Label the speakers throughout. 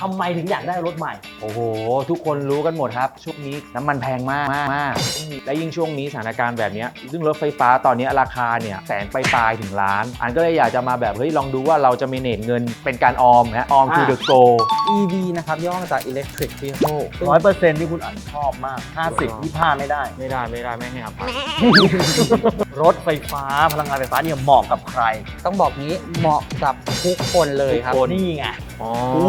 Speaker 1: ทำไมถึงอยากได้รถใหม่
Speaker 2: โอ้โห ทุกคนรู้กันหมดครับ ช่วงนี้น้ำมันแพงมากมากมากและยิ่งช่วงนี้สถานการณ์แบบเนี้ยซึ่งรถไฟฟ้าตอนนี้ราคาเนี่ยแสนไปปลายๆถึงล้าน อันก็เลยอยากจะมาแบบเฮ้ยลองดูว่าเราจะมีเนตเงินเป็นการออมนะออม to the go
Speaker 3: EV นะครับย่อมาจาก Electric Vehicle
Speaker 1: ร้อยเปอร์เซ็นต์ที่คุณอันชอบมาก 50 25ไม่ได้
Speaker 2: ไม่ได้ไม่ได้ไม่ให้อภัย
Speaker 1: รถไฟฟ้าพลังงานไฟฟ้าเนี่ยเหมาะกับใคร
Speaker 3: ต้องบอกงี้เหมาะกับทุกคนเลยครับ
Speaker 1: นี่ไง
Speaker 2: อ๋อ
Speaker 1: โอ้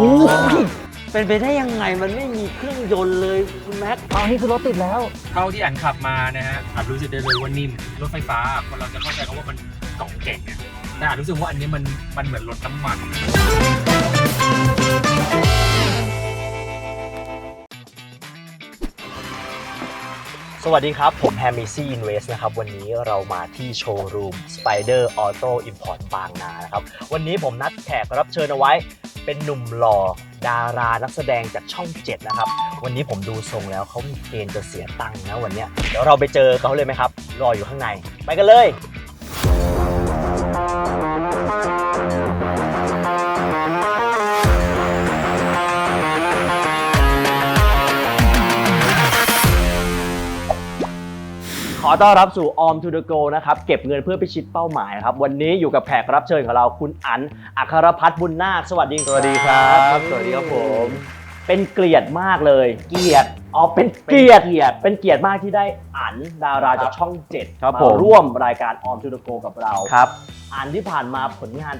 Speaker 1: ยเป็นไปได้ยังไงมันไม่มีเครื่องยนต์เลยคุณแม็กตอนนี้คือรถติดแล้ว
Speaker 4: เท่าที่อันขับมานะฮะอันรู้สึกได้เลยว่านิ่ม รถไฟฟ้าคนเราจะเข้าใจคำว่ามันกล่องเก่งอะแต่อันรู้สึกว่าอันนี้มันมันเหมือนรถน้ำมัน
Speaker 1: สวัสดีครับ ผมแฮมมิซี่อินเวสนะครับ วันนี้เรามาที่โชว์รูม Spider Auto Import บางนานะครับ วันนี้ผมนัดแขกรับเชิญเอาไว้ เป็นหนุ่มหล่อดารานักแสดงจากช่อง 7 นะครับ วันนี้ผมดูทรงแล้วเขามีเกณฑ์จะเสียตังค์นะวันเนี้ยเดี๋ยวเราไปเจอเขาเลยไหมครับ รออยู่ข้างใน ไปกันเลย ขอต้อนรับสู่ Om to the Go นะครับ เก็บเงินเพื่อพิชิตเป้าหมายนะครับ วันนี้อยู่กับแขกรับเชิญของเราคุณอันอัครพัฒน์บุญนาค สวัสดี
Speaker 2: สวัสดีครับ
Speaker 1: สวัสดีครับผม เป็นเกียรติมากเลย เกียรติอ๋อเป็นเกียรติเป็นเกียรติมากที่ได้อันดาราจากช่องเจ็ด
Speaker 2: ครับ
Speaker 1: มา
Speaker 2: ผม
Speaker 1: ร่วมรายการ Om to the Go กับเรา
Speaker 2: ครับ
Speaker 1: อันที่ผ่านมาผลงาน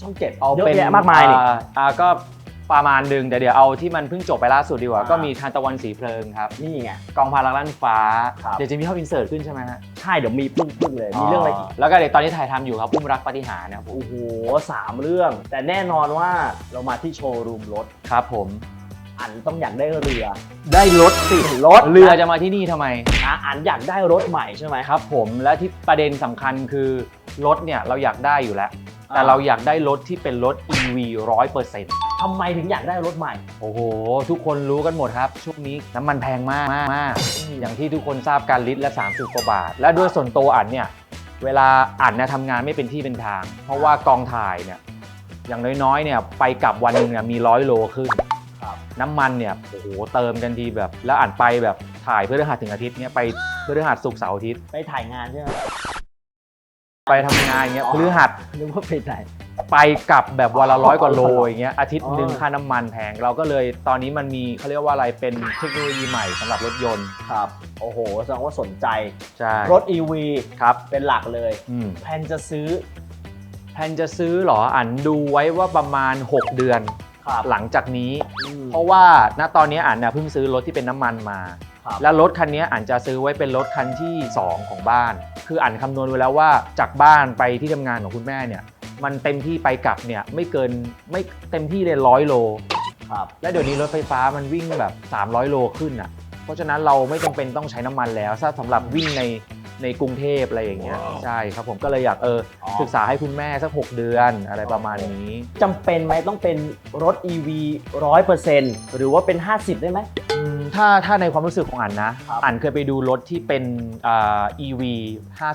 Speaker 1: ช่องเจ็ด
Speaker 2: เอา
Speaker 1: เยอะ
Speaker 2: เป็น
Speaker 1: แยะมากมายนี่
Speaker 2: อ่อ่าก็ ประมาณหนึ่งแต่เดี๋ยวเอาที่มันเพิ่งจบไปล่าสุดดีกว่า
Speaker 1: อ่า
Speaker 2: ก็มีทานตะวันสีเพลิงครับ
Speaker 1: นี่ไง
Speaker 2: กองพารักลั่นฟ้า
Speaker 1: ครับ
Speaker 2: เดี๋ยวจะมีภาพอินเสิร์ตขึ้นใช่ไหมฮะ
Speaker 1: ใช่เดี๋ยวมีปึ้งๆเลย มีเรื่องอะไรอีก
Speaker 2: แล้วก็เดี๋ยวตอนนี้ถ่ายทำอยู่ครับอุ้มรักปาฏิหารย์นะครับผม
Speaker 1: โอ้โหสามเรื่อง แต่แน่นอนว่าเรามาที่โชว์รูมรถ
Speaker 2: ครับผม
Speaker 1: อันต้องอยากได้เรือ
Speaker 2: ได้รถสิ
Speaker 1: รถ
Speaker 2: เรือจะมาที่นี่ทำไม
Speaker 1: อะอันอยากได้รถใหม่ใช่ไหม
Speaker 2: ครับผมและที่ประเด็นสำคัญคือรถเนี่ยเราอยากได้อยู่แล้ว แต่
Speaker 1: อ่า
Speaker 2: เราอยากได้รถที่เป็นรถ EV ร้อยเปอร์เซ็นต์
Speaker 1: ทำไมถึงอยากได้รถใหม่
Speaker 2: โอ้โห ทุกคนรู้กันหมดครับ ช่วงนี้น้ำมันแพงมากมากมากอย่างที่ทุกคนทราบการลิตรละ 30กว่าบาท และด้วยส่วนตัวอันเนี่ย เวลาอันเนี่ยทำงานไม่เป็นที่เป็นทาง เพราะว่ากองถ่ายเนี่ยอย่างน้อยๆเนี่ยไปกลับวันหนึ่งเนี่ยมีร้อยโลขึ้น
Speaker 1: ครับ
Speaker 2: น้ำมันเนี่ยโอ้โหเติมกันทีแบบ แล้วอ่านไปแบบถ่ายเพื่อหัสถึงอาทิตย์เนี่ยไปเพื่อหัสศุกร์เสาร์อาทิตย์
Speaker 1: ไปถ่ายงานใช่ไหม
Speaker 2: ไปทำงานเงี้ย
Speaker 1: อ๋อ
Speaker 2: พฤหัส
Speaker 1: นึกว่าไปถ่าย
Speaker 2: ไปกลับแบบวันละ
Speaker 1: อ๋อ
Speaker 2: ร้อยกว่าโลอย่างเงี้ยอาทิตย์หนึ่ง
Speaker 1: อ๋อ
Speaker 2: ค่าน้ำมันแพงเราก็เลยตอนนี้มันมีเขาเรียกว่าอะไรเป็นเทคโนโลยีใหม่สำหรับรถยนต์
Speaker 1: ครับ โอ้โหแสดงว่าสนใจ
Speaker 2: ใช่
Speaker 1: รถ EV
Speaker 2: ครับ
Speaker 1: เป็นหลักเลย
Speaker 2: อืม
Speaker 1: แพลนจะซื้อ
Speaker 2: แพลนจะซื้อเหรออันดูไว้ว่าประมาณ 6 เดือน
Speaker 1: ครับ
Speaker 2: หลังจากนี้
Speaker 1: อืม
Speaker 2: เพราะว่าณตอนนี้อันเนี่ยเพิ่งซื้อรถที่เป็นน้ำมันมา
Speaker 1: ครับ
Speaker 2: แล้วรถคันนี้อันจะซื้อไว้เป็นรถคันที่ 2 ของบ้าน คืออันคำนวณไว้แล้วว่าจากบ้านไปที่ทำงานของคุณแม่เนี่ย มันเต็มที่ไปกลับเนี่ยไม่เกินไม่เต็มที่เลยร้อยโล
Speaker 1: ครับ
Speaker 2: และเดี๋ยวนี้รถไฟฟ้ามันวิ่งแบบ 300 โลขึ้นอะ เพราะฉะนั้นเราไม่จำเป็นต้องใช้น้ำมันแล้วถ้าสำหรับวิ่งในในกรุงเทพอะไรอย่างเงี้ยใช่ครับผมก็เลยอยากเอออ
Speaker 1: อ
Speaker 2: ศึกษาให้คุณแม่สัก 6 เดือนอะไรประมาณนี้
Speaker 1: จำเป็นไหมต้องเป็นรถ EV 100%หรือว่าเป็น 50 ได้ไหม
Speaker 2: อืม ถ้าถ้าในความรู้สึกของอันนะ
Speaker 1: ครับ
Speaker 2: อันเคยไปดูรถที่เป็นอ่า EV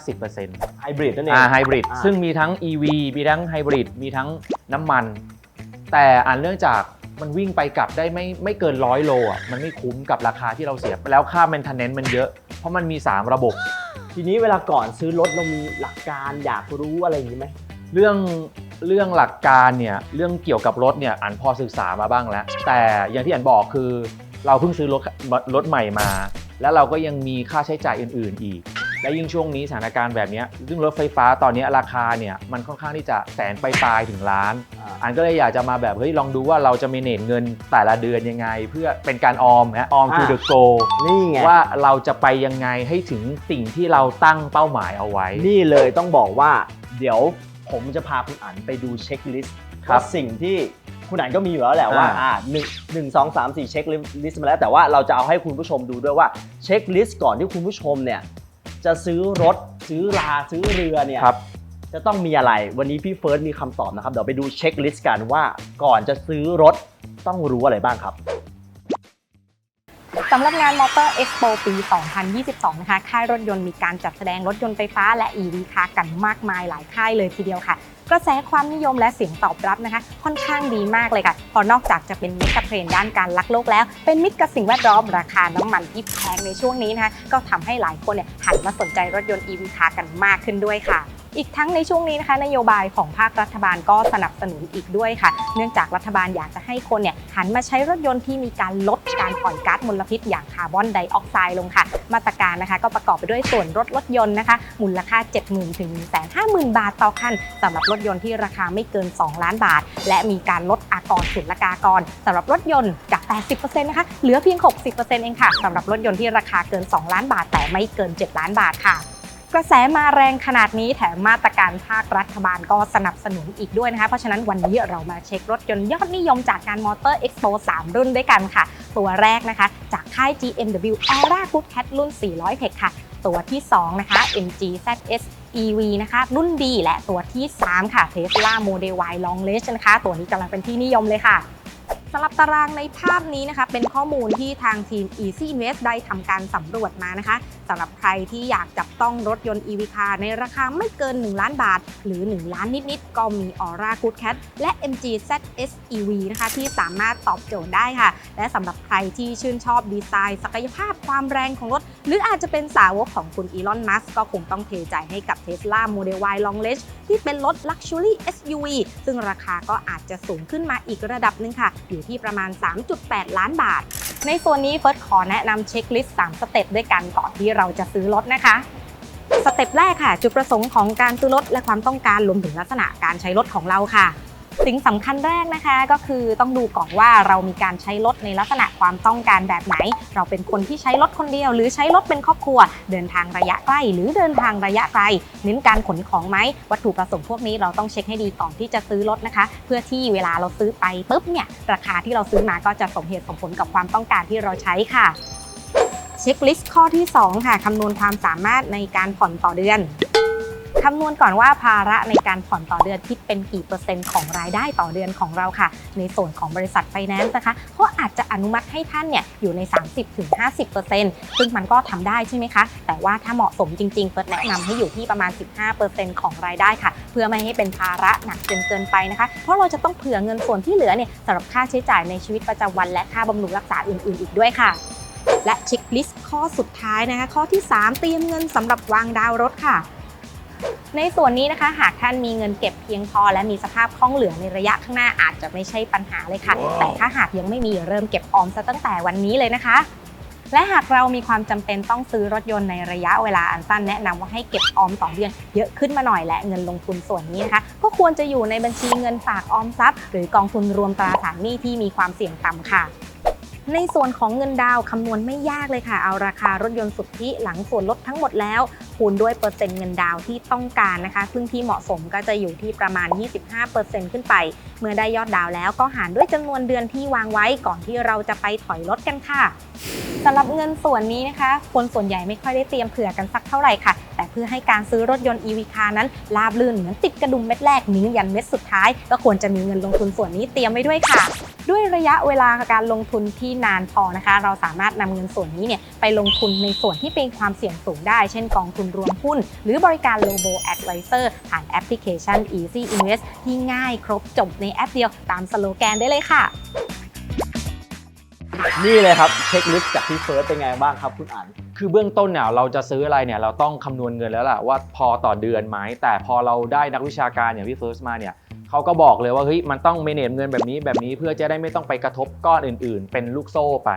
Speaker 2: 50%
Speaker 1: ไฮบริดนั่นเอง
Speaker 2: อ่าไฮบริด
Speaker 1: อ่า
Speaker 2: ซึ่งมีทั้ง EV มีทั้งไฮบริดมีทั้งน้ำมัน แต่อันเนื่องจากมันวิ่งไปกลับได้ไม่ไม่เกินร้อยโลอะมันไม่คุ้มกับราคาที่เราเสีย แล้วค่า maintenance มันเยอะ เพราะมันมี 3 ระบบ
Speaker 1: ทีนี้เวลาก่อนซื้อรถเรามีหลักการอยากรู้อะไรอย่างนี้ไหม
Speaker 2: เรื่องเรื่องหลักการเนี่ยเรื่องเกี่ยวกับรถเนี่ยอันพอศึกษามาบ้างแล้ว แต่อย่างที่อันบอกคือ เราเพิ่งซื้อรถรถใหม่มา แล้วเราก็ยังมีค่าใช้จ่ายอื่น ๆ อีก และยิ่งช่วงนี้สถานการณ์แบบเนี้ยซึ่งรถไฟฟ้าตอนนี้ราคาเนี่ยมันค่อนข้างที่จะแสนไปปลายๆถึงล้าน อันก็เลยอยากจะมาแบบเฮ้ยลองดูว่าเราจะมีเนตเงินแต่ละเดือนยังไง เพื่อเป็นการออมนะออม to
Speaker 1: อ่า
Speaker 2: the go
Speaker 1: นี่ไง
Speaker 2: ว่าเราจะไปยังไงให้ถึงสิ่งที่เราตั้งเป้าหมายเอาไว้
Speaker 1: นี่เลยต้องบอกว่า เดี๋ยวผมจะพาคุณอันไปดูเช็คลิสต์
Speaker 2: ครับ
Speaker 1: ว่าสิ่งที่ คุณอันก็มีอยู่แล้วแหละว่า
Speaker 2: อ่า
Speaker 1: อ่าหนึ่งหนึ่งสองสามสี่เช็คลิสต์มาแล้วแต่ว่าเราจะเอาให้คุณผู้ชมดูด้วยว่าเช็คลิสต์ก่อนที่คุณผู้ชมเนี่ยจะซื้อรถซื้อราซื้อเรือเนี่ย
Speaker 2: ครับ
Speaker 1: จะต้องมีอะไร วันนี้พี่เฟิร์สมีคำตอบนะครับ เดี๋ยวไปดูเช็คลิสต์กันว่าก่อนจะซื้อรถต้องรู้อะไรบ้างครับ
Speaker 5: สำหรับงาน Motor Expo ปี 2022 นะคะ ค่ายรถยนต์มีการจัดแสดงรถยนต์ไฟฟ้าและ EV คากันมากมายหลายค่ายเลยทีเดียวค่ะ กระแสความนิยมและเสียงตอบรับนะคะ ค่อนข้างดีมากเลยค่ะเพอนอกจากจะเป็นมิตรกับเทรนด้านการลักโลกแล้ว เป็นมิตรกับสิ่งแวดล้อมราคาน้ำมันที่แพงในช่วงนี้นะคะ ก็ทำให้หลายคนเนี่ยหันมาสนใจรถยนต์ EV คากันมากขึ้นด้วยค่ะ อีกทั้งในช่วงนี้นะคะนโยบายของภาครัฐบาลก็สนับสนุนอีกด้วยค่ะ เนื่องจากรัฐบาลอยากจะให้คนเนี่ยหันมาใช้รถยนต์ที่มีการลดการปล่อยก๊าซมลพิษอย่างคาร์บอนไดออกไซด์ลงค่ะ มาตรการนะคะ ก็ประกอบไปด้วยส่วนลดรถยนต์นะคะ มูลค่า 70,000ถึง150,000 บาทต่อคันสำหรับรถยนต์ที่ราคาไม่เกิน 2 ล้านบาท และมีการลดอากรศุลกากรสำหรับรถยนต์จาก 80%นะคะเหลือเพียง 60%เองค่ะสำหรับรถยนต์ที่ราคาเกิน 2 ล้านบาท แต่ไม่เกิน 7 ล้านบาทค่ะ กระแสมาแรงขนาดนี้แถมมาตรการภาครัฐบาลก็สนับสนุนอีกด้วยนะคะ เพราะฉะนั้นวันนี้เรามาเช็ครถยนต์ยอดนิยมจากงาน Motor Expo 3รุ่นด้วยกันค่ะ ตัวแรกนะคะ จากค่าย GMW Aura Good Cat รุ่น 400เพกค่ะ ตัวที่ 2 นะคะ MG ZS EV นะคะ รุ่นดีและตัวที่ 3 ค่ะ Tesla Model Y Long Range นะคะ ตัวนี้กำลังเป็นที่นิยมเลยค่ะ สำหรับตารางในภาพนี้นะคะ เป็นข้อมูลที่ทางทีม Easy Invest ได้ทำการสำรวจมานะคะสำหรับใครที่อยากจับต้องรถยนต์ EV car ในราคาไม่เกิน 1 ล้านบาท หรือ 1 ล้านนิด ๆ ก็มี Aura Good Cat และ MG ZS EV นะคะที่สามารถตอบโจทย์ได้ค่ะ และสำหรับใครที่ชื่นชอบดีไซน์ ศักยภาพความแรงของรถ หรืออาจจะเป็นสาวกของคุณอีลอนมัสก็คงต้องเทใจให้กับ Tesla Model Y Long Range ที่เป็นรถ Luxury SUV ซึ่งราคาก็อาจจะสูงขึ้นมาอีกระดับหนึ่งค่ะอยู่ที่ประมาณ 3.8 ล้านบาท ในส่วนนี้เฟิร์สขอแนะนำเช็คลิสต์3สเต็ปด้วยกันก่อนที่เราจะซื้อรถนะคะสเต็ปแรกค่ะ จุดประสงค์ของการซื้อรถและความต้องการรวมถึงลักษณะการใช้รถของเราค่ะ สิ่งสำคัญแรกนะคะ ก็คือต้องดูก่อนว่าเรามีการใช้รถในลักษณะความต้องการแบบไหน เราเป็นคนที่ใช้รถคนเดียว หรือใช้รถเป็นครอบครัว เดินทางระยะใกล้ หรือเดินทางระยะไกลเน้นการขนของไหมวัตถุประสงค์พวกนี้เราต้องเช็คให้ดีก่อนที่จะซื้อรถนะคะ เพื่อที่เวลาเราซื้อไปปุ๊บเนี่ยราคาที่เราซื้อมาก็จะสมเหตุสมผลกับความต้องการที่เราใช้ค่ะเช็คลิสต์ข้อที่ 2 ค่ะคำนวณความสามารถในการผ่อนต่อเดือน คำนวณก่อนว่าภาระในการผ่อนต่อเดือนคิดเป็นกี่เปอร์เซ็นต์ของรายได้ต่อเดือนของเราค่ะ ในส่วนของบริษัทไฟแนนซ์นะคะเขาอาจจะอนุมัติให้ท่านเนี่ยอยู่ใน 30-50%ซึ่งมันก็ทำได้ใช่ไหมคะ แต่ว่าถ้าเหมาะสมจริงๆเฟิร์สแนะนำให้อยู่ที่ประมาณ 15%ของรายได้ค่ะ เพื่อไม่ให้เป็นภาระหนักจนเกินไปนะคะ เพราะเราจะต้องเผื่อเงินส่วนที่เหลือเนี่ยสำหรับค่าใช้จ่ายในชีวิตประจำวัน และค่าบำรุงรักษาอื่นๆ อีกด้วยค่ะและเช็คลิสต์ข้อสุดท้ายนะคะ ข้อที่ 3 เตรียมเงินสำหรับวางดาวรถค่ะ ในส่วนนี้นะคะ หากท่านมีเงินเก็บเพียงพอ และมีสภาพคล่องเหลือในระยะข้างหน้าอาจจะไม่ใช่ปัญหาเลยค่ะ แต่ถ้าหากยังไม่มีเริ่มเก็บออมซะตั้งแต่วันนี้เลยนะคะ และหากเรามีความจำเป็นต้องซื้อรถยนต์ในระยะเวลาอันสั้นแนะนำว่าให้เก็บออมต่อเดือนเยอะขึ้นมาหน่อยและเงินลงทุนส่วนนี้นะคะ ก็ควรจะอยู่ในบัญชีเงินฝากออมทรัพย์ หรือกองทุนรวมตราสารหนี้ที่มีความเสี่ยงต่ำค่ะ ในส่วนของเงินดาวคำนวณไม่ยากเลยค่ะ เอาราคารถยนต์สุทธิหลังส่วนลดทั้งหมดแล้ว คูณด้วยเปอร์เซ็นต์เงินดาวที่ต้องการนะคะซึ่งที่เหมาะสมก็จะอยู่ที่ประมาณ 25%ขึ้นไป เมื่อได้ยอดดาวแล้วก็หารด้วยจำนวนเดือนที่วางไว้ก่อนที่เราจะไปถอยรถกันค่ะ สำหรับเงินส่วนนี้นะคะ คนส่วนใหญ่ไม่ค่อยได้เตรียมเผื่อกันสักเท่าไหร่ค่ะ แต่เพื่อให้การซื้อรถยนต์ EV car นั้นราบลื่นเหมือนติดกระดุมเม็ดแรกนิ้งยันเม็ดสุดท้าย ก็ควรจะมีเงินลงทุนส่วนนี้เตรียมไว้ด้วยค่ะ ด้วยระยะเวลาการลงทุนที่นานพอนะคะ เราสามารถนำเงินส่วนนี้เนี่ยไปลงทุนในส่วนที่เป็นความเสี่ยงสูงได้ เช่นกองทุนรวมหุ้น หรือบริการ Robo Advisor ผ่านแอปพลิเคชัน Easy Invest ที่ง่ายครบจบในแอปเดียวตามสโลแกนได้เลยค่ะ
Speaker 1: นี่เลยครับเช็คลิสต์จากพี่เฟิร์สเป็นไงบ้างครับคุณอัน
Speaker 2: คือเบื้องต้นเนี่ยเราจะซื้ออะไรเนี่ยเราต้องคำนวณเงินแล้วล่ะว่าพอต่อเดือนไหมแต่พอเราได้นักวิชาการอย่างพี่เฟิร์สมาเนี่ยเขาก็บอกเลยว่าเฮ้ยมันต้องเมเนจเงินแบบนี้แบบนี้เพื่อจะได้ไม่ต้องไปกระทบก้อนอื่น ๆ เป็นลูกโซ่ไป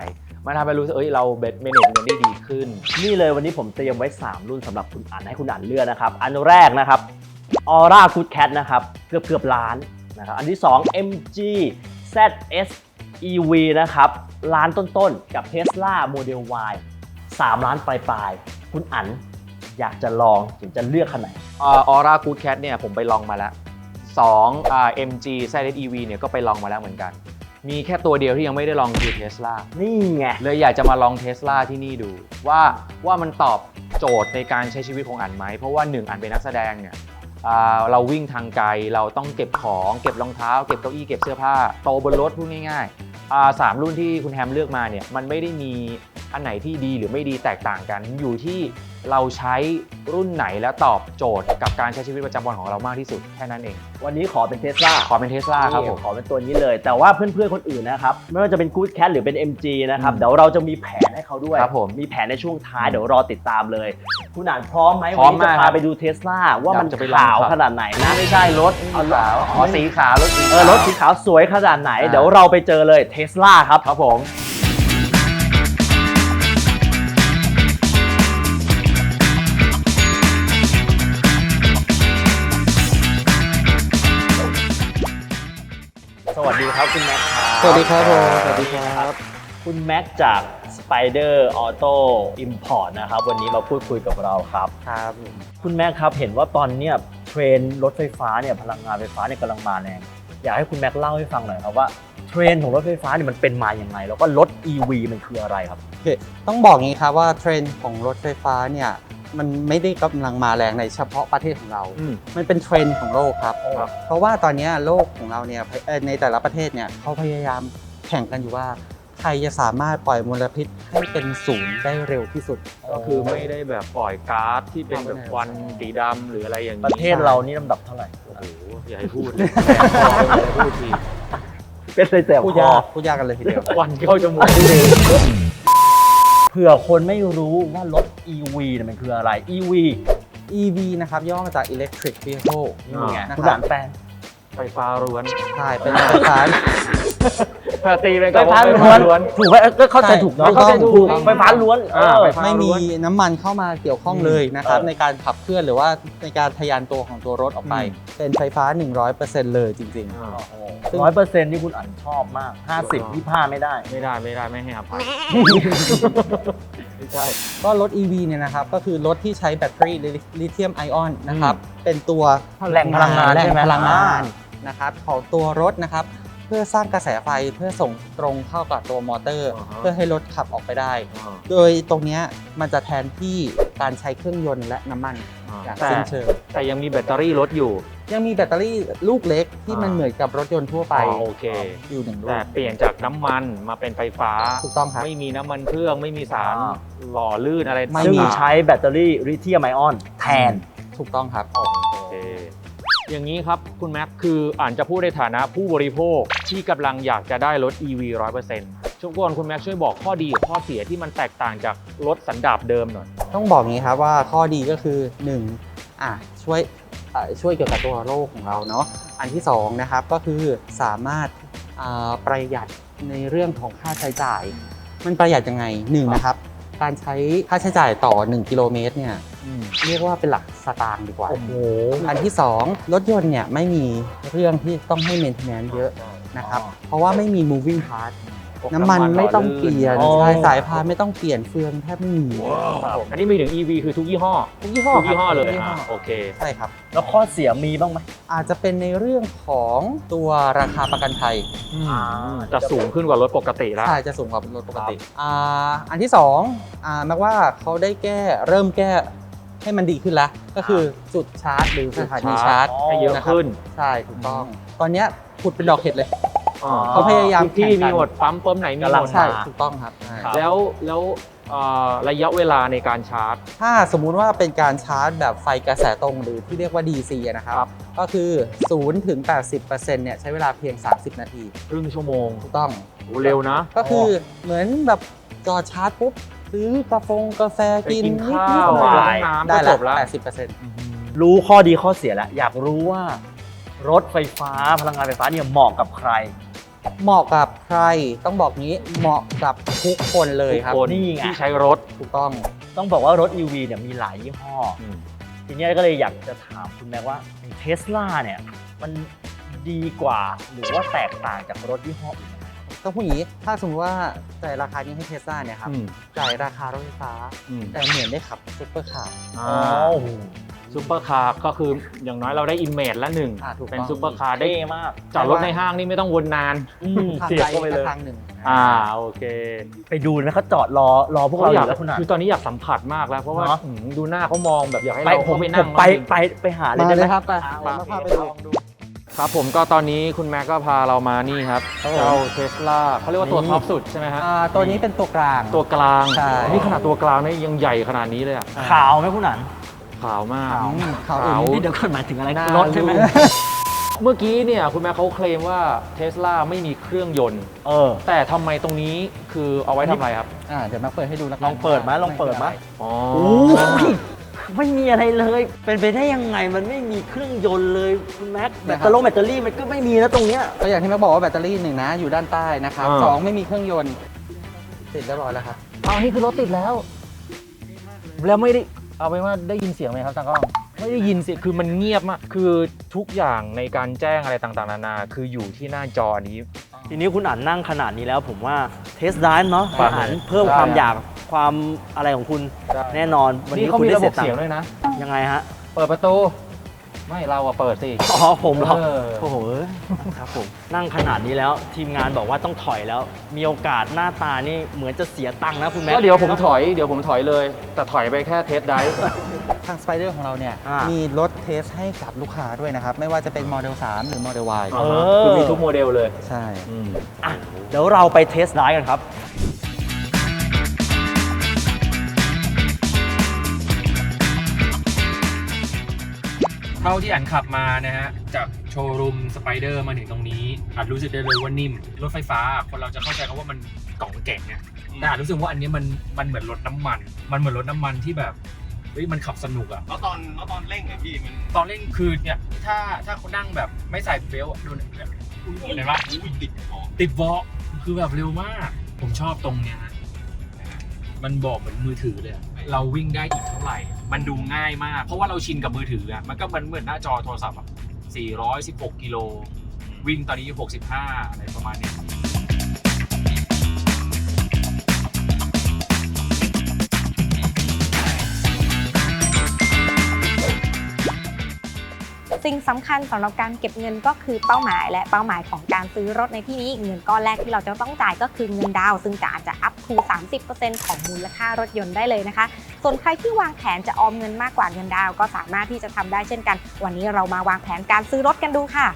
Speaker 2: มันทำให้รู้สึกเอ้ยเราเบ็ดเมเนจเงินได้ดีขึ้น
Speaker 1: นี่เลยวันนี้ผมเตรียมไว้ 3 รุ่นสำหรับคุณอันให้คุณอันเลือกนะครับอันแรกนะครับ Aura Good Cat นะครับเกือบเกือบล้านนะครับอันที่ 2 MG ZS EV นะครับล้านต้นๆ กับ Tesla Model Y 3 ล้านปลายๆ คุณอันอยากจะลองถึงจะเลือกคันไหน
Speaker 2: ออร่ากูดแคทเนี่ยผมไปลองมาแล้ว2อ่า MG ZS-EV เนี่ยก็ไปลองมาแล้วเหมือนกัน มีแค่ตัวเดียวที่ยังไม่ได้ลองคือ Tesla
Speaker 1: นี่ไง
Speaker 2: เลยอยากจะมาลอง Tesla ที่นี่ดูว่าว่ามันตอบโจทย์ในการใช้ชีวิตของอันไหม เพราะว่าหนึ่งอันเป็นนักแสดงเนี่ยอ่าเราวิ่งทางไกล เราต้องเก็บของ เก็บรองเท้า เก็บเก้าอี้เก็บเสื้อผ้า โตบนรถพูดง่ายๆอ่า สามรุ่นที่คุณแฮมเลือกมาเนี่ยมันไม่ได้มีอันไหนที่ดีหรือไม่ดีแตกต่างกัน อยู่ที่เราใช้รุ่นไหนแล้วตอบโจทย์กับการใช้ชีวิตประจำวันของเรามากที่สุดแค่นั้นเอง
Speaker 1: วันนี้ขอเป็นเทสลา
Speaker 2: ขอเป็นเทสลาครับผม
Speaker 1: ขอเป็นตัวนี้เลย แต่ว่าเพื่อนๆคนอื่นนะครับ ไม่ว่าจะเป็น Good Cat หรือเป็น MG นะครับ
Speaker 2: อืม
Speaker 1: เดี๋ยวเราจะมีแผนให้เขาด้วย
Speaker 2: ครับผม
Speaker 1: มีแผนในช่วงท้ายเดี๋ยวรอติดตามเลย คุณอ่านพร้อมไหม
Speaker 2: พร้อม
Speaker 1: วันนี้จะ
Speaker 2: มากค
Speaker 1: พา
Speaker 2: รับ
Speaker 1: ไปดูเทสลาว่ามัน
Speaker 2: อยากจะไปลอง
Speaker 1: ขาว
Speaker 2: ขับ
Speaker 1: ขนาดไหนนะ
Speaker 2: ไม่ใช่รถขาวอ๋อสีขาวรถสี
Speaker 1: เออรถสีขาวสวยขนาดไหน
Speaker 2: อ่า
Speaker 1: เดี๋ยวเราไปเจอเลยเทสลาครับ
Speaker 2: ครับผม
Speaker 1: สวัสดีครับคุณแม็กซ์ครับ
Speaker 3: สวัสดีครับผมสวัสดีครับ
Speaker 1: คุณแม็กซ์จาก Spider Auto Import นะครับ วันนี้มาพูดคุยกับเราครับ
Speaker 3: ครับ
Speaker 1: คุณแม็กซ์ครับเห็นว่าตอนเนี้ยเทรนด์รถไฟฟ้าเนี่ยพลังงานไฟฟ้าเนี่ยกำลังมาแรงอยากให้คุณแม็กซ์เล่าให้ฟังหน่อยครับว่าเทรนด์ของรถไฟฟ้าเนี่ยมันเป็นมาอย่างไงแล้วก็รถ EV มันคืออะไรครับ
Speaker 3: โอเคต้องบอกงี้ครับว่าเทรนด์ของรถไฟฟ้าเนี่ยมันไม่ได้กำลังมาแรงในเฉพาะประเทศของเรา
Speaker 2: อืม
Speaker 3: มันเป็นเทรนด์ของโลกครับ
Speaker 2: ครับ
Speaker 3: เพราะว่าตอนเนี้ยโลกของเราเนี่ยเอ่อในแต่ละประเทศเนี่ยเขาพยายามแข่งกันอยู่ว่า ใครจะสามารถปล่อยมลพิษให้เป็นศูนย์ได้เร็วที่สุด
Speaker 2: ก็คือไม่ได้แบบปล่อยก๊าซที่เป็นแบบควันสีดำหรืออะไรอย่างนี้
Speaker 1: ประเทศเรานี่ลำดับเท่าไหร่
Speaker 2: โอ้โหอย่าให้พูดเลยแสบคอเลยอย่าพูดที
Speaker 1: เป็นเลยแสบ
Speaker 3: พูด
Speaker 1: ค
Speaker 3: ยา
Speaker 1: อก
Speaker 3: พูดยากกันเลยทีเดียว
Speaker 2: ควันเข้าจมูก
Speaker 1: เผื่อคนไม่รู้ว่ารถ EV เนี่ยมันคืออะไร EV
Speaker 3: EV นะครับย่อมาจาก Electric Vehicle
Speaker 1: นี่ไง
Speaker 3: นะครับ
Speaker 1: คุณอ่านแปล
Speaker 2: ไฟฟ้าล้วน
Speaker 3: ใช่เป็นไฟฟ้า
Speaker 2: ถ้าตีเป็น
Speaker 1: ไฟ
Speaker 2: กับ
Speaker 1: ฟ้า
Speaker 2: ว่า
Speaker 1: ล้วน ถูกไหมเออก็เข้าใจถูกเนาะ
Speaker 3: ใช่
Speaker 1: เข้าใจถูก
Speaker 3: ถูกต้อง
Speaker 1: ไฟฟ้าล้วน
Speaker 2: อ่า
Speaker 1: เออ
Speaker 2: ไฟฟ้า
Speaker 3: ไม่มีน้ำมันเข้ามาเกี่ยวข้องเลยนะครับ
Speaker 1: เออ
Speaker 3: ในการขับเคลื่อนหรือว่าในการทะยานตัวของตัวรถออกไป
Speaker 2: อืม
Speaker 3: เป็นไฟฟ้า 100%เลยจริง
Speaker 2: อ่า
Speaker 1: ร้อยเปอร์เซ็นต์ที่คุณอ่านชอบมาก 50ที่ผ้าไม่ได้
Speaker 2: ไม่ได้ไม่ได้ไม่ให้อภัยไม่ใช่
Speaker 3: ๆ ก็รถ EV เนี่ยนะครับ ก็คือรถที่ใช้แบตเตอรี่ลิเธียมไอออนนะครับ เป็นตัว
Speaker 1: แหล่งพลังงาน
Speaker 3: แหล่
Speaker 1: ใช่
Speaker 3: ง
Speaker 1: ไหม
Speaker 3: พลังงาน
Speaker 1: อ่
Speaker 3: นะครับของตัวรถนะครับ เพื่อสร้างกระแสไฟเพื่อส่งตรงเข้ากับตัวมอเตอร์
Speaker 2: อ่าฮะ
Speaker 3: เพื่อให้รถขับออกไปได้โดยตรงเนี้ยมันจะแทนที่การใช้เครื่องยนต์และน้ำมันอย่าง
Speaker 2: แต่
Speaker 3: สิ้นเชิง
Speaker 2: แต่ยังมีแบตเตอรี่รถอยู่
Speaker 3: ยังมีแบตเตอรี่ลูกเล็กที่มัน
Speaker 2: อ่า
Speaker 3: เหมือนกับรถยนต์ทั่วไป
Speaker 2: อ๋อโอเค
Speaker 3: อยู่หนึ่งลู
Speaker 2: แต่
Speaker 3: ก
Speaker 2: เปลี่ยนจากน้ำมันมาเป็นไฟฟ้า
Speaker 3: ถูกต้องครับ
Speaker 2: ไม่มีน้ำมันเครื่องไม่มีสาร
Speaker 1: อ่า
Speaker 2: หล่อลื่นอะไร
Speaker 3: ไม่
Speaker 1: ซึ่ง
Speaker 3: มี
Speaker 2: ต่างๆ
Speaker 1: ใช้แบตเตอรี่ลิเธียมไอออนแทน
Speaker 3: ถูกต้องครับ
Speaker 2: โอเค อย่างนี้ครับ คุณแม็กคืออ่านจะพูดในฐานะผู้บริโภคที่กำลังอยากจะได้รถ EV 100%ช่วงก่อนคุณแม็กช่วยบอกข้อดีกับข้อเสียที่มันแตกต่างจากรถสันดาปเดิมหน่อย
Speaker 3: ต้องบอกงี้ครับว่าข้อดีก็คือ 1 อะช่วยอะช่วยเกี่ยวกับตัวโลกของเราเนาะอันที่2นะครับก็คือสามารถอ่าประหยัดในเรื่องของค่าใช้จ่าย มันประหยัดยังไงหนึ่งนะครับการใช้ค่าใช้จ่ายต่อ 1 กิโลเมตรเนี่ย เรียกว่าเป็นหลักสตางค์ดีกว่า
Speaker 1: โอ้โห
Speaker 3: อันที่ 2 รถยนต์เนี่ยไม่มีเรื่องที่ต้องให้ maintenance เยอะนะครับ เพราะว่าไม่มี moving part น้ำมันไม่ต้องเปลี่ยน
Speaker 1: อ๋อ
Speaker 3: ใช่สายพานไม่ต้องเปลี่ยนเฟืองแทบไม่มี
Speaker 2: ครับผมอันนี้มีถึง EV คือทุกยี่ห้อ
Speaker 3: ทุกยี่ห้อ
Speaker 2: ทุกยี่ห้อเลย
Speaker 3: ทุกยี่ห้อ
Speaker 2: อะโอเค
Speaker 3: ใช่ครับ
Speaker 1: แล้วข้อเสียมีบ้างไหม
Speaker 3: อาจจะเป็นในเรื่องของตัวราคาประกันภัย
Speaker 1: อ่า
Speaker 2: จะสูงขึ้นกว่ารถปกติแล้ว
Speaker 3: ใช่จะสูงกว่ารถปกติอ่าอันที่2อ่าแม้ว่าเขาได้แก้เริ่มแก้ ให้มันดีขึ้นแล้วก็คือจุดชาร์จหรือสถานีชาร์จ
Speaker 2: ให้เยอะขึ้น
Speaker 3: ใช่ถูกต้อง ตอนเนี้ยขุดเป็นดอกเห็ดเลย
Speaker 2: อ่
Speaker 3: เขาพยายาม
Speaker 2: ทุกที่
Speaker 3: แข่งกัน
Speaker 2: มีหมดปั๊มเปิมไหนมี
Speaker 1: กำ
Speaker 2: ห
Speaker 1: ลั
Speaker 2: ม
Speaker 1: ง
Speaker 2: ด
Speaker 3: ใช่
Speaker 1: มา
Speaker 3: ถูกต้องครับใช่
Speaker 1: ครับ
Speaker 2: แล้วแล้วเอ่อระยะเวลาในการชาร์จ
Speaker 3: ถ้าสมมุติว่าเป็นการชาร์จแบบไฟกระแสตรงหรือที่เรียกว่า DC อะนะครับ
Speaker 2: ครับ
Speaker 3: ก็คือ0ถึง80%เนี่ยใช้เวลาเพียง 30 นาที
Speaker 2: ครึ่งชั่วโมง
Speaker 3: ถูกต้อง
Speaker 2: โอ้เร็วนะ
Speaker 3: ก็คือเหมือนแบบจอดชาร์จปุ๊บ ซื้อกาแฟกาแฟกิน
Speaker 2: ไปกิน
Speaker 3: นิด
Speaker 2: ข้าว
Speaker 3: ๆหน่อย
Speaker 2: ไปห้องน้ำ
Speaker 3: ได้
Speaker 2: ก็จ
Speaker 3: ละ
Speaker 2: บแล้ว
Speaker 3: 80%
Speaker 1: รู้ข้อดีข้อเสียแล้ว อยากรู้ว่ารถไฟฟ้าพลังงานไฟฟ้าเนี่ยเหมาะกับใคร
Speaker 3: เหมาะกับใครต้องบอกงี้เหมาะกับทุกคนเลยครับ
Speaker 2: ทุกคน
Speaker 1: นี่ไง
Speaker 2: ที่ใช้รถ
Speaker 3: ถูกต้อง
Speaker 1: ต้องบอกว่ารถ EV เนี่ยมีหลายยี่ห้ออทีเนี้ยก็เลยอยากจะถามคุณแม็กว่าเทสลาเนี่ยมันดีกว่าหรือว่าแตกต่างจากรถยี่ห้ออื่นยังไง
Speaker 3: ต้องพูดอย่างนี้ ถ้าสมมติว่าจ่ายราคานี้ให้เทสลาเนี่ยครับ
Speaker 2: อืม
Speaker 3: จ่ายราคารถไฟฟ้า
Speaker 2: อืม
Speaker 3: แต่เหมือนได้ขับซุปเปอร์คาร์
Speaker 2: อ่
Speaker 1: อ๋อาโอ้โห
Speaker 2: ซูเปอร์คาร์ก็คืออย่างน้อยเราได้อิมเมจละหนึ่ง
Speaker 3: อ่าถูกต้อง
Speaker 2: เป็นซูเปอร์คาร์ได้
Speaker 1: เท่มาก
Speaker 2: จอดรถในห้างนี่ไม่ต้องวนนาน
Speaker 1: อืม
Speaker 3: ทาง
Speaker 1: เสีย
Speaker 3: ใจ
Speaker 1: บเข้าไปเลย
Speaker 3: ทางหนึ่ง
Speaker 2: อ่าโอเค
Speaker 1: ไปดูนะเขาจอดรอรอพวกเราอ
Speaker 2: อยาก
Speaker 1: ยู่แล้วคุณอะ
Speaker 2: คือตอนนี้อยากสัมผัสมากแล้ว เพราะว่า
Speaker 1: เนอะ
Speaker 2: อืมดูหน้าเขามองแบบอยากให้
Speaker 1: ไป
Speaker 2: เรา
Speaker 1: ผม
Speaker 2: เข้าไป
Speaker 1: ผ
Speaker 2: นั่ง
Speaker 1: มไป
Speaker 2: บ้าง
Speaker 1: ไปไปหาเลย
Speaker 3: มา
Speaker 1: ได้ไห
Speaker 3: เล
Speaker 1: ม
Speaker 3: ยครับไป
Speaker 2: อ่า
Speaker 3: มา
Speaker 2: โอเค
Speaker 3: พาไปดู
Speaker 2: ลองดู ครับผมก็ตอนนี้คุณแม็กก็พาเรามานี่ครับ
Speaker 3: ครับผม
Speaker 2: เจ้าเทสลาเขาเรียกว่าตัว
Speaker 3: นี่
Speaker 2: ท็อปสุดใช่ไหมฮะ
Speaker 3: อ่าตัวนี้เป็นตัวกลาง
Speaker 2: ตัวกลาง
Speaker 3: ใช่
Speaker 2: นี่ขนาดตัวกลางนี่ยังใหญ่ขนาดนี้เลยอะ
Speaker 1: ขาวไหมคุณอัน
Speaker 2: ขาวมาก
Speaker 1: ขาว
Speaker 3: อืมขาวอื่น
Speaker 2: ขาว
Speaker 1: นี่เดี๋ยวก่อนหมายถึงอะไร
Speaker 2: หน้าร
Speaker 1: ถใช่ไหม
Speaker 2: ลูกเมื่อกี้เนี่ยคุณแม่เขาเคลมว่าเทสลาไม่มีเครื่องยนต์
Speaker 1: เออ
Speaker 2: แต่ทำไมตรงนี้คือเอาไว้ทำอะไรครับ
Speaker 3: อ่าเดี๋ยวมาเปิดให้ดูแล้วกัน
Speaker 1: ลองเปิดไหมลองเปิดไหม
Speaker 2: อ๋อ
Speaker 1: โอ้ย ไม่มีอะไรเลย เป็นไปได้ยังไงมันไม่มีเครื่องยนต์เลยคุณแม็กแบตเตอรี่แบตเตอรี่มันก็ไม่มีนะตรงเนี้ย
Speaker 3: ก็อย่างที่แม่บอกว่าแบตเตอรี่หนึ่งนะอยู่ด้านใต้นะครับ
Speaker 2: อ่า
Speaker 3: สองไม่มีเครื่องยนต์ติดเรียบร้อยแล้วครับ
Speaker 2: เอานี่คือรถติดแล้ว แล้วไม่ได้เอาไปนว่าได้ยินเสียงไหมครับตากล้องไม่ได้ยินเสียงคือมันเงียบมากคือทุกอย่างในการแจ้งอะไรต่างๆนานา คืออยู่ที่หน้าจออันนี้
Speaker 1: ทีนี้คุณอ่านนั่งขนาดนี้แล้วผมว่าเทสได้เนาะ
Speaker 2: ครั
Speaker 1: อา
Speaker 2: บ
Speaker 1: หารเพิ่ม
Speaker 2: ได้
Speaker 1: ความอยาก ความอะไรของคุณแน่นอนวัน
Speaker 2: นี่
Speaker 1: นี้
Speaker 2: เขา
Speaker 1: คุณ
Speaker 2: มี
Speaker 1: ได้
Speaker 2: ระบ
Speaker 1: เสร็
Speaker 2: บ
Speaker 1: จตัง
Speaker 2: เสียง
Speaker 1: ค์
Speaker 2: ด้วยนะ
Speaker 1: ยังไงฮะ
Speaker 2: เปิดประตู ไม่เราอะเปิดสิ
Speaker 1: อ๋อผมเหรอ
Speaker 2: เออ
Speaker 1: โอ้โหครับผมนั่งขนาดนี้แล้ว ทีมงานบอกว่าต้องถอยแล้ว มีโอกาสหน้าตานี่เหมือนจะเสียตังค์นะคุณแม็ก
Speaker 2: ก็เดี๋ยวผมถอยเดี๋ยวผมถอยเลย แต่ถอยไปแค่เทสไดฟ์
Speaker 3: ทางสไปเดอร์ของเราเนี่ยมีรถเทสให้กับลูกค้าด้วยนะครับ ไม่ว่าจะเป็นโมเดล 3 หรือโมเดล Y
Speaker 1: เออ
Speaker 2: คือมีทุกโมเดลเลย
Speaker 3: ใช่
Speaker 1: อะเดี๋ยวเราไปเทสได้กันครับ
Speaker 4: ท่าที่อันขับมานะฮะ จากโชว์รูมสไปเดอร์มาถึงตรงนี้ อันรู้สึกได้เลยว่านิ่ม รถไฟฟ้า คนเราจะเข้าใจเขาว่ามันกล่องแก่งไงแต่อันรู้สึกว่าอันนี้มันมันเหมือนรถน้ำมัน มันเหมือนรถน้ำมันที่แบบเฮ้ยมันขับสนุกอะ
Speaker 6: แล้วตอนแล้วตอนเร่งเนี่ยพี่มัน
Speaker 4: ตอนเล่นคือเนี่ยถ้าถ้าคนนั่งแบบไม่ใส่เบลต์อะดูเนี่ยเนี่ยเห็นปะ
Speaker 6: อุ้ยติดหอ
Speaker 4: ติดเบาะคือแบบเร็วมาก ผมชอบตรงเนี้ยนะมันบอกเหมือนมือถือเลยอะเราวิ่งได้อีกเท่าไหร่ มันดูง่ายมาก เพราะว่าเราชินกับมือถืออะมันก็เหมือนเหมือนหน้าจอโทรศัพท์อะ416 กิโล วิ่งตอนนี้ 65 อะไรประมาณเนี้
Speaker 5: สิ่งสำคัญสำหรับการเก็บเงินก็คือเป้าหมาย และเป้าหมายของการซื้อรถในที่นี้เงินก้อนแรกที่เราจะต้องจ่ายก็คือเงินดาว ซึ่งจะอาจจะอัพทู30%ของมูลค่ารถยนต์ได้เลยนะคะ ส่วนใครที่วางแผนจะออมเงินมากกว่าเงินดาว ก็สามารถที่จะทำได้เช่นกัน วันนี้เรามาวางแผนการซื้อรถกันดูค่ะ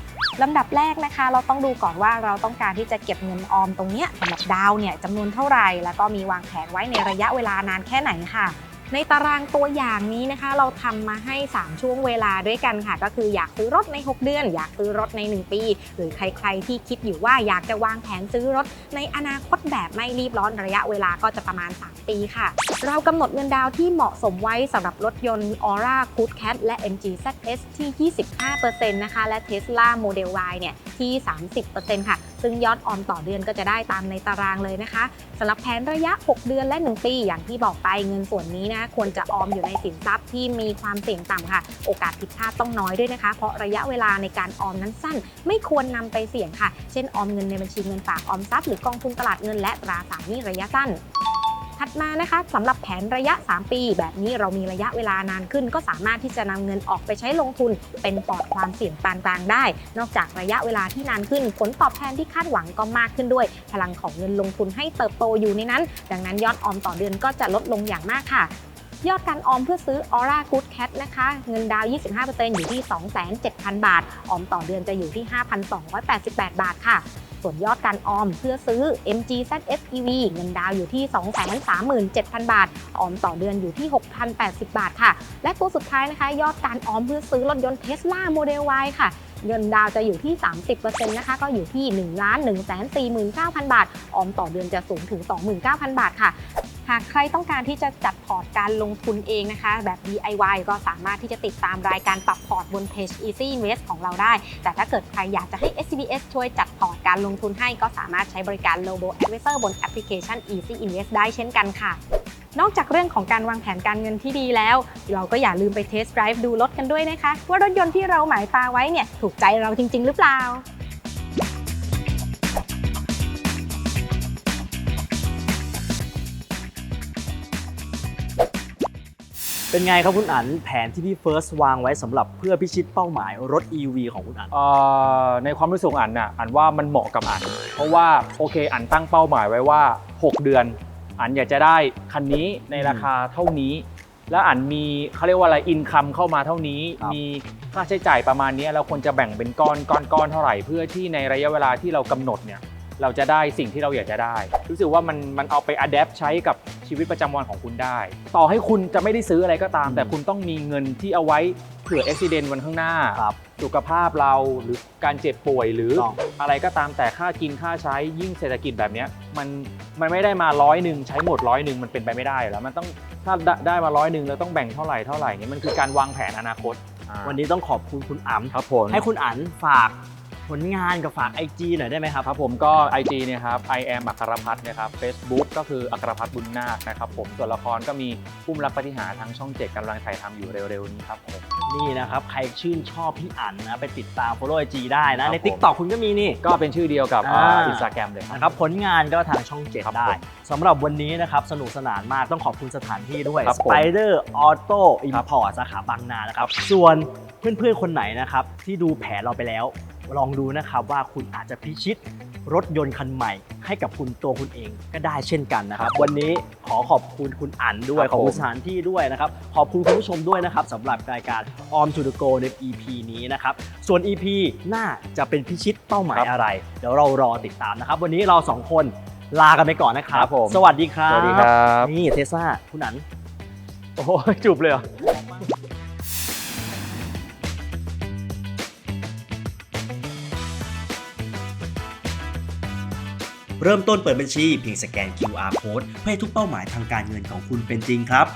Speaker 5: ลำดับแรกนะคะ เราต้องดูก่อนว่าเราต้องการที่จะเก็บเงินออมตรงนี้สำหรับดาวเนี่ยจำนวนเท่าไหร่แล้วก็มีวางแผนไว้ในระยะเวลานานแค่ไหนค่ะ ในตารางตัวอย่างนี้นะคะ เราทำมาให้ 3 ช่วงเวลาด้วยกันค่ะ ก็คืออยากซื้อรถใน 6 เดือน อยากซื้อรถใน 1 ปี หรือใครๆที่คิดอยู่ว่าอยากจะวางแผนซื้อรถในอนาคตแบบไม่รีบร้อนระยะเวลาก็จะประมาณ 3 ปีค่ะ เรากำหนดเงินดาวน์ที่เหมาะสมไว้สำหรับรถยนต์ Aura Good Cat และ MG ZS ที่ 25%นะคะและ Tesla Model Y เนี่ยที่ 30%ค่ะ ซึ่งยอดออมต่อเดือนก็จะได้ตามในตารางเลยนะคะสำหรับแผนระยะ 6 เดือนและ 1 ปี อย่างที่บอกไปเงินส่วนนี้นะควรจะออมอยู่ในสินทรัพย์ที่มีความเสี่ยงต่ำค่ะ โอกาสผิดพลาดต้องน้อยด้วยนะคะ เพราะระยะเวลาในการออมนั้นสั้น ไม่ควรนำไปเสี่ยงค่ะ เช่นออมเงินในบัญชีเงินฝากออมทรัพย์หรือกองทุนตลาดเงินและตราสารหนี้ระยะสั้น ถัดมานะคะสำหรับแผนระยะ 3 ปี แบบนี้เรามีระยะเวลานานขึ้น ก็สามารถที่จะนำเงินออกไปใช้ลงทุนเป็นปลอดความเสี่ยงปานกลางได้ นอกจากระยะเวลาที่นานขึ้น ผลตอบแทนที่คาดหวังก็มากขึ้นด้วย พลังของเงินลงทุนให้เติบโตอยู่ในนั้น ดังนั้นยอดออมต่อเดือนก็จะลดลงอย่างมากค่ะยอดการออมเพื่อซื้อ Aura Good Cat นะคะ เงินดาว 25%อยู่ที่ 27,000 บาท ออมต่อเดือนจะอยู่ที่ 5,288 บาทค่ะ ส่วนยอดการออมเพื่อซื้อ MG ZS EV เงินดาวอยู่ที่ 237,000 บาท ออมต่อเดือนอยู่ที่ 6,080 บาทค่ะ และตัวสุดท้ายนะคะ ยอดการออมเพื่อซื้อรถยนต์ Tesla Model Y ค่ะเงินดาวจะอยู่ที่ 30%นะคะก็อยู่ที่ 1 1 4 9 0 0 0 บาท ออมต่อเดือนจะสูงถึง 29,000 บาทค่ะ หากใครต้องการที่จะจัดพอร์ตการลงทุนเองนะคะ แบบ DIY ก็สามารถที่จะติดตามรายการปรับพอร์ตบนเพจ Easy Invest ของเราได้ แต่ถ้าเกิดใครอยากจะให้ SCBS ช่วยจัดพอร์ตการลงทุนให้ก็สามารถใช้บริการ Robo Advisor บนแอปพลิเคชัน Easy Invest ได้เช่นกันค่ะนอกจากเรื่องของการวางแผนการเงินที่ดีแล้ว เราก็อย่าลืมไปเทสต์ไดรฟ์ดูรถกันด้วยนะคะ ว่ารถยนต์ที่เราหมายตาไว้เนี่ยถูกใจเราจริง ๆ หรือเปล่า
Speaker 1: เป็นไงครับคุณอันแผนที่พี่เฟิร์สวางไว้สำหรับเพื่อพิชิตเป้าหมายรถ EV ของคุณอัน
Speaker 2: เอ่อในความรู้สึกของอันน่ะอันว่ามันเหมาะกับอัน เพราะว่าโอเคอันตั้งเป้าหมายไว้ว่า 6 เดือน อันอยากจะได้คันนี้ในราคาเท่านี้ แล้วอันมีเขาเรียกว่าอะไรอินคัมเข้ามาเท่านี้
Speaker 1: ครับ
Speaker 2: มีค่าใช้จ่ายประมาณนี้เราควรจะแบ่งเป็นก้อนก้อนก้อนเท่าไหร่ เพื่อที่ในระยะเวลาที่เรากำหนดเนี่ย เราจะได้สิ่งที่เราอยากจะได้ รู้สึกว่ามันมันเอาไปอัดแอปใช้กับชีวิตประจำวันของคุณได้ ต่อให้คุณจะไม่ได้ซื้ออะไรก็ตาม แต่คุณต้องมีเงินที่เอาไว้เผื่ออุบิเหตุวันข้างหน้า
Speaker 1: ครับ
Speaker 2: สุขภาพเราหรือการเจ็บป่วยหรือ
Speaker 1: ต้อง
Speaker 2: อะไรก็ตามแต่ค่ากินค่าใช้ยิ่งเศรษฐกิจแบบเนี้ยมันมันไม่ได้มาร้อยหนึ่งใช้หมดร้อยหนึ่งมันเป็นไปไม่ได้อยู่แล้วมันต้องถ้าได้ได้มาร้อยหนึ่งแล้วต้องแบ่งเท่าไหร่เท่าไหร่เนี่ยมันคือการวางแผนอนาคต
Speaker 1: วันนี้ต้องขอบคุณคุณอั๋ม
Speaker 2: ครับผม
Speaker 1: ให้คุณอั๋นฝาก ผลงานกับฝาก IG หน่อยได้ไหมครับ
Speaker 2: ครับผมก็ IG เนี่ยครับ I am อัครพัฒน์นะครับ Facebook ก็คืออัครพัฒน์บุญนาคนะครับผมส่วนละครก็มีพุ่มรักปฏิหารย์ทางช่อง7กำลังถ่ายทำอยู่เร็วๆนี้ครับผม
Speaker 1: นี่นะครับ ใครชื่นชอบพี่อั๋นนะ ไปติดตาม follow IG ได้นะใน
Speaker 2: ครับผม
Speaker 1: TikTok คุณก็มีนี่
Speaker 2: ก็เป็นชื่อเดียวกับ
Speaker 1: อ่า
Speaker 2: อินสตาแกรมเลยครับ
Speaker 1: นะครับผลงานก็ทางช่อง
Speaker 2: ครับ
Speaker 1: 7ได้
Speaker 2: ผม
Speaker 1: สำหรับวันนี้นะครับสนุกสนานมากต้องขอบคุณสถานที่ด้วย
Speaker 2: ครับผม
Speaker 1: Spider Auto Import สาขาบางนานะครับ ส่วนเพื่อนๆ คนไหนนะครับ ที่ดูแผนเราไปแล้ว ลองดูนะครับว่าคุณอาจจะพิชิตรถยนต์คันใหม่ ให้กับคุณตัวคุณเองก็ได้เช่นกันนะครับ วันนี้ขอขอบคุณคุณอั๋นด้วย
Speaker 2: ครับ
Speaker 1: ขอบคุณ
Speaker 2: ผม
Speaker 1: สถานที่ด้วยนะครับ ขอบคุณคุณผู้ชมด้วยนะครับสำหรับรายการ On to the Go ใน EP นี้นะครับ ส่วน EP หน้าจะเป็นพิชิตเป้าหมายอะไร เดี๋ยวเรารอติดตามนะครับ วันนี้เราสองคนลากันไปก่อนนะครับ
Speaker 2: ครับผม
Speaker 1: สวัสดีครับ
Speaker 2: สวัสดีครับ
Speaker 1: นี่เทสลาคุณอั๋น
Speaker 2: โอ้โหจูบเลยเหรอ
Speaker 7: เริ่มต้นเปิดบัญชีเพียงสแกน QR code เพื่อให้ทุกเป้าหมายทางการเงินของคุณเป็นจริงครับ